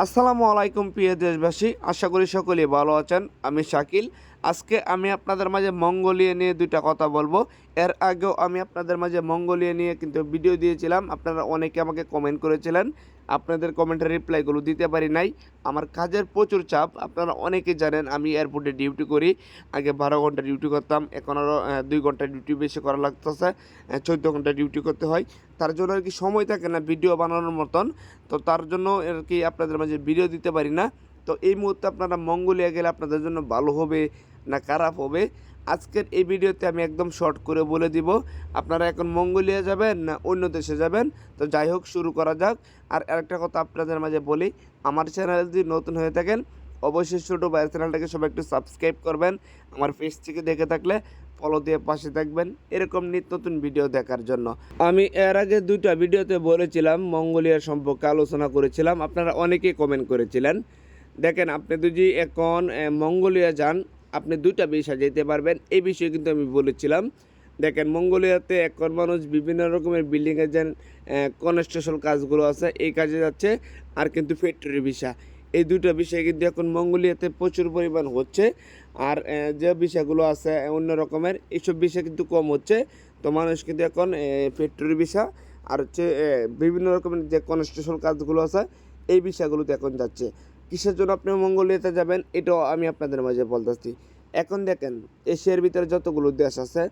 আসসালামু আলাইকুম, প্রিয় দেশবাসী। আশা করি সকলেই ভালো আছেন। আমি শাকিল। আজকে আমি আপনাদের মাঝে মঙ্গোলিয়া নিয়ে দুইটা কথা বলব। এর আগেও আমি আপনাদের মাঝে মঙ্গোলিয়া নিয়ে কিন্তু ভিডিও দিয়েছিলাম। আপনারা অনেকে আমাকে কমেন্ট করেছিলেন আপনাদের কমেন্টের রিপ্লাইগুলো দিতে পারি নাই। আমার কাজের প্রচুর চাপ, আপনারা অনেকে জানেন আমি এয়ারপোর্টে ডিউটি করি। আগে বারো ঘণ্টা ডিউটি করতাম, এখন আরও দুই ঘণ্টা ডিউটি বেশি করা লাগতেছে চোদ্দ ঘণ্টা ডিউটি করতে হয়। তার জন্য আর কি সময় থাকে না ভিডিও বানানোর মতন, তো তার জন্য আর কি আপনাদের মাঝে ভিডিও দিতে পারি না। তো এই মুহূর্তে আপনারা মঙ্গোলিয়া গেলে আপনাদের জন্য ভালো হবে না খারাপ হবে? আজকের এই ভিডিওতে আমি একদম শর্ট করে বলে দিব, আপনারা এখন মঙ্গোলিয়া যাবেন না অন্য দেশে যাবেন? তো যাই হোক, শুরু করা যাক। আর একটা কথা আপনাদের মাঝে বলি, আমার চ্যানেল যদি নতুন হয়ে থাকেন, অবশ্যই ছোটো ভাইয়ের চ্যানেলটাকে সবাই একটু সাবস্ক্রাইব করবেন। আমার পেজ থেকে দেখে থাকলে ফলো দিয়ে পাশে থাকবেন, এরকম নিত্য নতুন ভিডিও দেখার জন্য। আমি এর আগে দুইটা ভিডিওতে বলেছিলাম মঙ্গোলিয়ার সম্পর্কে আলোচনা করেছিলাম, আপনারা অনেকেই কমেন্ট করেছিলেন। দেখেন, আপনি যদি এখন মঙ্গোলিয়া যান আপনি দুইটা বিষয় যেতে পারবেন। এই বিষয়ে কিন্তু আমি বলেছিলাম, দেখেন মঙ্গোলিয়াতে এখন মানুষ বিভিন্ন রকমের বিল্ডিংয়ের যে কনস্ট্রাকশন কাজগুলো আছে, এই কাজে যাচ্ছে, আর কিন্তু ফ্যাক্টরি ভিসা। এই দুটো বিষয় কিন্তু এখন মঙ্গোলিয়াতে প্রচুর পরিমাণ হচ্ছে, আর যে বিষয়গুলো আছে অন্য রকমের, এইসব বিষয় কিন্তু কম হচ্ছে। তো মানুষ কিন্তু এখন ফ্যাক্টরি ভিসা, আর হচ্ছে বিভিন্ন রকমের যে কনস্ট্রাকশন কাজগুলো আছে, এই বিষয়গুলোতে এখন যাচ্ছে। কিসের জন্য আপনি মঙ্গোলিয়াতে যাবেন, এটাও আমি আপনাদের মাঝে বলতেছি। এখন দেখেন, এশিয়ার ভিতরে যতগুলো দেশ আছে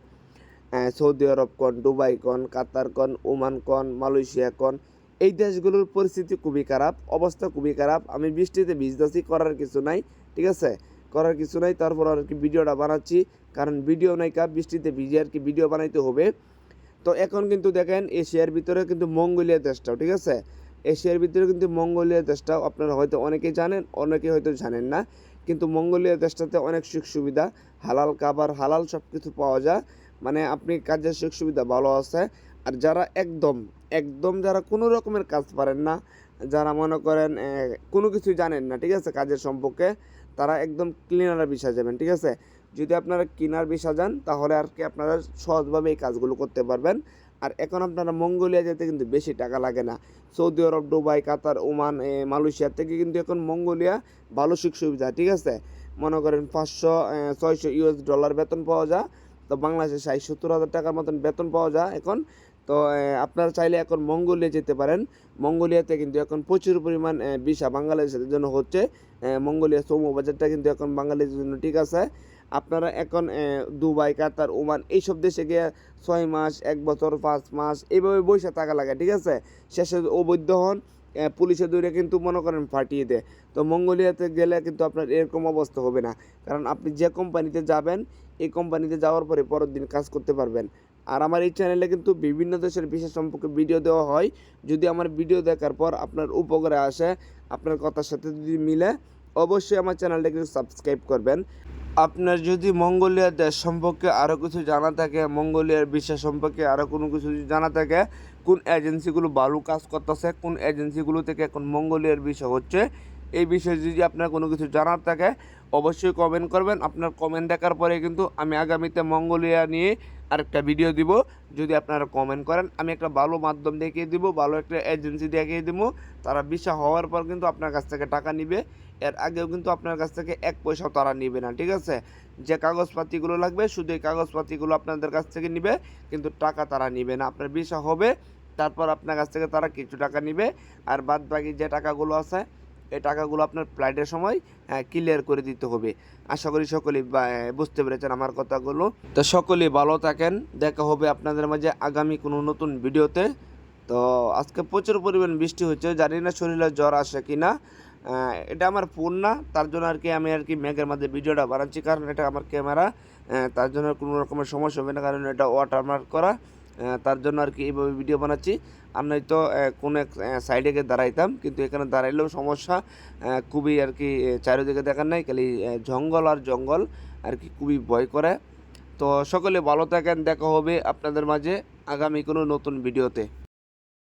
সৌদি আরব কন, দুবাই কন, কাতার কন, ওমান কন, মালয়েশিয়া কন, এই দেশগুলোর পরিস্থিতি খুবই খারাপ, অবস্থা খুবই খারাপ। আমি বৃষ্টিতে ভিজতেছি করার কিছু নাই, ঠিক আছে? করার কিছু নাই, তারপর আর কি ভিডিওটা বানাচ্ছি, কারণ ভিডিও নাই কা, বৃষ্টিতে ভিজে আর কি ভিডিও বানাইতে হবে। তো এখন কিন্তু দেখেন, এশিয়ার ভিতরে কিন্তু মঙ্গোলিয়া দেশটাও, ঠিক আছে? এশিয়ার ভিতরে কিন্তু মঙ্গোলিয়া দেশটাও আপনারা হয়তো অনেকেই জানেন অনেকে হয়তো জানেন না। কিন্তু মঙ্গোলিয়া দেশটাতে অনেক সুখ সুবিধা, হালাল খাবার, হালাল সব কিছু পাওয়া যায়। মানে আপনি কাজের সুখ সুবিধা ভালো আছে। আর যারা একদম একদম যারা কোনো রকমের কাজ পারেন না, যারা মনে করেন কোনো কিছু জানেন না, ঠিক আছে, কাজের সম্পর্কে, তারা একদম ক্লিনার বিষয় যাবেন, ঠিক আছে? যদি আপনারা কিনার বিষয় যান, তাহলে আর কি আপনারা সহজভাবে এই কাজগুলো করতে পারবেন। আর এখন আপনারা মঙ্গোলিয়া যেতে কিন্তু বেশি টাকা লাগে না। Saudi Arab, Dubai, Qatar, Oman Malaysia থেকে কিন্তু এখন মঙ্গোলিয়া ভালো সুখ সুবিধা, ঠিক আছে? মনে করেন পাঁচশো ছয়শো ইউএস ডলার বেতন পাওয়া যায়, তো বাংলাদেশে ষাট, সত্তর হাজার টাকার মতন বেতন পাওয়া যায় এখন। তো আপনারা চাইলে এখন মঙ্গোলিয়া যেতে পারেন। মঙ্গোলিয়াতে কিন্তু এখন প্রচুর পরিমাণ ভিসা বাংলাদেশের জন্য হচ্ছে। মঙ্গোলিয়া শ্রম বাজারটা কিন্তু এখন বাংলাদেশের জন্য ঠিক আছে। আপনারা এখন দুবাই, কাতার, ওমান এইসব দেশে গিয়ে ছয় মাস, এক বছর, পাঁচ মাস এইভাবে বৈশা টাকা লাগে, ঠিক আছে? শেষে অবৈধ হন পুলিশে দৌড়ে কিন্তু মনে করেন ফাটিয়ে দেয়। তো মঙ্গোলিয়াতে গেলে কিন্তু আপনার এরকম অবস্থা হবে না। কারণ আপনি যে কোম্পানিতে যাবেন, এই কোম্পানিতে যাওয়ার পরে পরের দিন কাজ করতে পারবেন। আর আমার এই চ্যানেলে কিন্তু বিভিন্ন দেশের বিশেষ সম্পর্কে ভিডিও দেওয়া হয়। যদি আমার ভিডিও দেখার পর আপনার উপকারে আসে, আপনার কথার সাথে যদি মিলে, অবশ্যই আমার চ্যানেলটা কিন্তু সাবস্ক্রাইব করবেন। আপনার যদি মঙ্গোলিয়া দেশ সম্পর্কে আরও কিছু জানা থাকে, মঙ্গোলিয়ার বিষয় সম্পর্কে আরও কোনো কিছু যদি জানা থাকে, কোন এজেন্সিগুলো ভালো কাজ করতেছে, কোন এজেন্সিগুলো থেকে এখন মঙ্গোলিয়ার বিষয় হচ্ছে এই বিষয়ে যদি আপনার কোনো কিছু জানার থাকে, অবশ্যই কমেন্ট করবেন। আপনার কমেন্ট দেখার পরে কিন্তু আমি আগামীতে মঙ্গোলিয়া নিয়ে আরেকটা ভিডিও দিব। যদি আপনারা কমেন্ট করেন, আমি একটা ভালো মাধ্যম দেখিয়ে দিব, ভালো একটা এজেন্সি দেখিয়ে দিব। তারা বিষয় হওয়ার পর কিন্তু আপনার কাছ থেকে টাকা নিবে। এর আগেও কিন্তু আপনার কাছ থেকে এক পয়সাও তারা নিবে না, ঠিক আছে? যে কাগজপাতিগুলো লাগবে, শুধু এই কাগজপাতিগুলো আপনাদের কাছ থেকে নিবে, কিন্তু টাকা তারা নিবে না। আপনার বিষয় হবে, তারপর আপনার কাছ থেকে তারা কিছু টাকা নিবে। আর বাদ বাকি যে টাকাগুলো আছে এই টাকাগুলো আপনার ফ্লাইটের সময় ক্লিয়ার করে দিতে হবে। আশা করি সকলেই বুঝতে পেরেছেন আমার কথাগুলো। তো সকলেই ভালো থাকেন, দেখা হবে আপনাদের মাঝে আগামী কোনো নতুন ভিডিওতে। তো আজকে প্রচুর পরিমাণ বৃষ্টি হচ্ছে, জানি না শরীরে জ্বর আসে কি না এটা আমার ফোন না, তার জন্য আর কি আমি আর কি মেঘের মধ্যে ভিডিওটা বানাচ্ছি, কারণ এটা আমার ক্যামেরা তার জন্য কোনো রকমের সমস্যা হবে না, কারণ এটা ওয়াটারমার্ক করা। তার জন্য আর কি এইভাবে ভিডিও বানাচ্ছি। আর নয়তো কোনো এক সাইডে গিয়ে দাঁড়াইতাম, কিন্তু এখানে দাঁড়াইলেও সমস্যা খুবই আর কি চারিদিকে দেখার নাই, খালি জঙ্গল আর জঙ্গল আর কি খুবই ভয় করে। তো সকলে ভালো থাকেন, দেখা হবে আপনাদের মাঝে আগামী কোনো নতুন ভিডিওতে